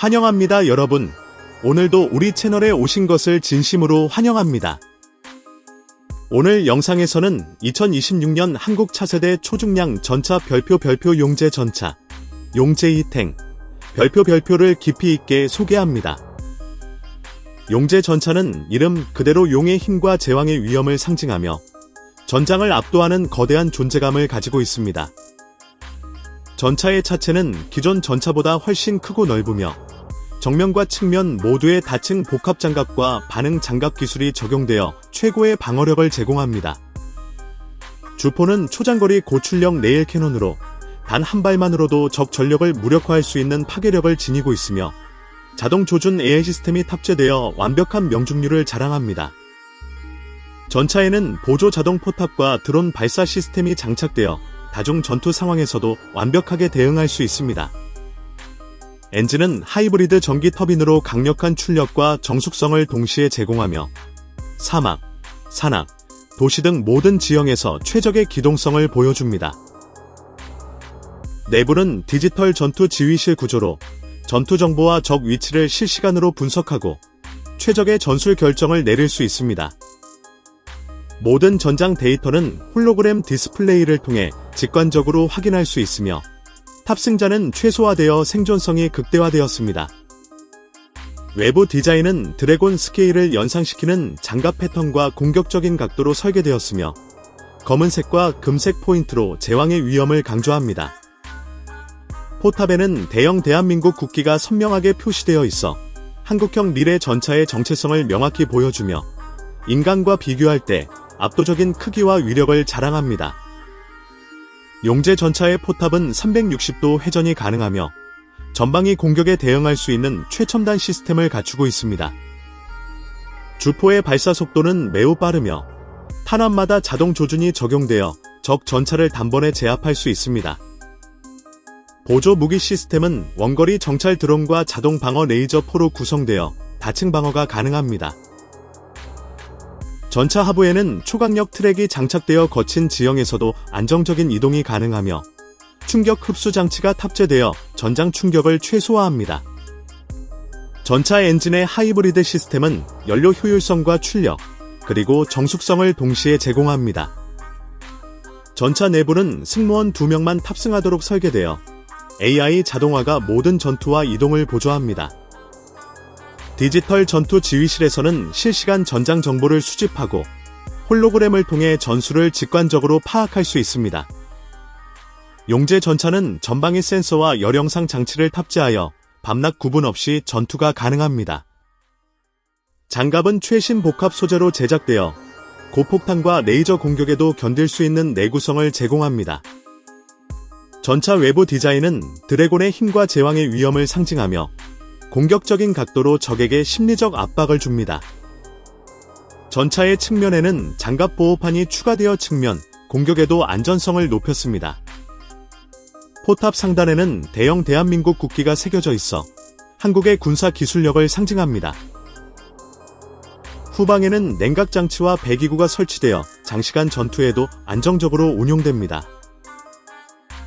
환영합니다, 여러분. 오늘도 우리 채널에 오신 것을 진심으로 환영합니다. 오늘 영상에서는 2026년 한국 차세대 초중량 전차 별표 별표 용재 전차, 용재 이탱, 별표 별표를 깊이 있게 소개합니다. 용재 전차는 이름 그대로 용의 힘과 제왕의 위엄을 상징하며 전장을 압도하는 거대한 존재감을 가지고 있습니다. 전차의 차체는 기존 전차보다 훨씬 크고 넓으며 정면과 측면 모두에 다층 복합 장갑과 반응 장갑 기술이 적용되어 최고의 방어력을 제공합니다. 주포는 초장거리 고출력 레일 캐논으로 단 한 발만으로도 적 전력을 무력화할 수 있는 파괴력을 지니고 있으며 자동 조준 AI 시스템이 탑재되어 완벽한 명중률을 자랑합니다. 전차에는 보조 자동 포탑과 드론 발사 시스템이 장착되어 다중 전투 상황에서도 완벽하게 대응할 수 있습니다. 엔진은 하이브리드 전기 터빈으로 강력한 출력과 정숙성을 동시에 제공하며 사막, 산악, 도시 등 모든 지형에서 최적의 기동성을 보여줍니다. 내부는 디지털 전투 지휘실 구조로 전투 정보와 적 위치를 실시간으로 분석하고 최적의 전술 결정을 내릴 수 있습니다. 모든 전장 데이터는 홀로그램 디스플레이를 통해 직관적으로 확인할 수 있으며 탑승자는 최소화되어 생존성이 극대화되었습니다. 외부 디자인은 드래곤 스케일을 연상시키는 장갑 패턴과 공격적인 각도로 설계되었으며 검은색과 금색 포인트로 제왕의 위엄을 강조합니다. 포탑에는 대형 대한민국 국기가 선명하게 표시되어 있어 한국형 미래 전차의 정체성을 명확히 보여주며 인간과 비교할 때 압도적인 크기와 위력을 자랑합니다. 용재 전차의 포탑은 360도 회전이 가능하며 전방위 공격에 대응할 수 있는 최첨단 시스템을 갖추고 있습니다. 주포의 발사 속도는 매우 빠르며 탄환마다 자동 조준이 적용되어 적 전차를 단번에 제압할 수 있습니다. 보조 무기 시스템은 원거리 정찰 드론과 자동 방어 레이저 포로 구성되어 다층 방어가 가능합니다. 전차 하부에는 초강력 트랙이 장착되어 거친 지형에서도 안정적인 이동이 가능하며 충격 흡수 장치가 탑재되어 전장 충격을 최소화합니다. 전차 엔진의 하이브리드 시스템은 연료 효율성과 출력, 그리고 정숙성을 동시에 제공합니다. 전차 내부는 승무원 2명만 탑승하도록 설계되어 AI 자동화가 모든 전투와 이동을 보조합니다. 디지털 전투 지휘실에서는 실시간 전장 정보를 수집하고 홀로그램을 통해 전술을 직관적으로 파악할 수 있습니다. 용재 전차는 전방위 센서와 열영상 장치를 탑재하여 밤낮 구분 없이 전투가 가능합니다. 장갑은 최신 복합 소재로 제작되어 고폭탄과 레이저 공격에도 견딜 수 있는 내구성을 제공합니다. 전차 외부 디자인은 드래곤의 힘과 제왕의 위엄을 상징하며 공격적인 각도로 적에게 심리적 압박을 줍니다. 전차의 측면에는 장갑 보호판이 추가되어 측면 공격에도 안전성을 높였습니다. 포탑 상단에는 대형 대한민국 국기가 새겨져 있어 한국의 군사 기술력을 상징합니다. 후방에는 냉각 장치와 배기구가 설치되어 장시간 전투에도 안정적으로 운용됩니다.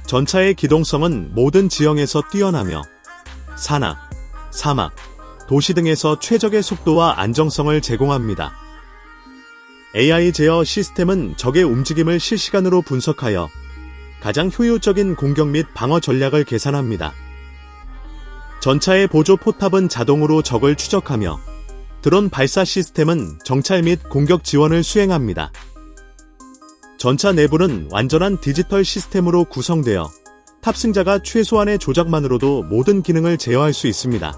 전차의 기동성은 모든 지형에서 뛰어나며 산악, 사막, 도시 등에서 최적의 속도와 안정성을 제공합니다. AI 제어 시스템은 적의 움직임을 실시간으로 분석하여 가장 효율적인 공격 및 방어 전략을 계산합니다. 전차의 보조 포탑은 자동으로 적을 추적하며 드론 발사 시스템은 정찰 및 공격 지원을 수행합니다. 전차 내부는 완전한 디지털 시스템으로 구성되어 탑승자가 최소한의 조작만으로도 모든 기능을 제어할 수 있습니다.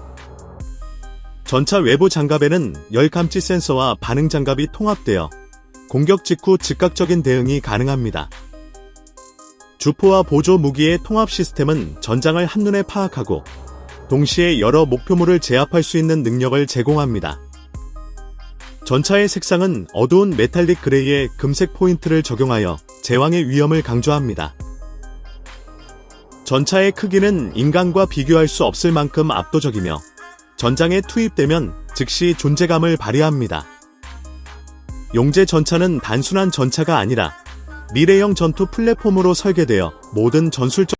전차 외부 장갑에는 열 감지 센서와 반응 장갑이 통합되어 공격 직후 즉각적인 대응이 가능합니다. 주포와 보조 무기의 통합 시스템은 전장을 한눈에 파악하고 동시에 여러 목표물을 제압할 수 있는 능력을 제공합니다. 전차의 색상은 어두운 메탈릭 그레이에 금색 포인트를 적용하여 제왕의 위험을 강조합니다. 전차의 크기는 인간과 비교할 수 없을 만큼 압도적이며 전장에 투입되면 즉시 존재감을 발휘합니다. 용재 전차는 단순한 전차가 아니라 미래형 전투 플랫폼으로 설계되어 모든 전술적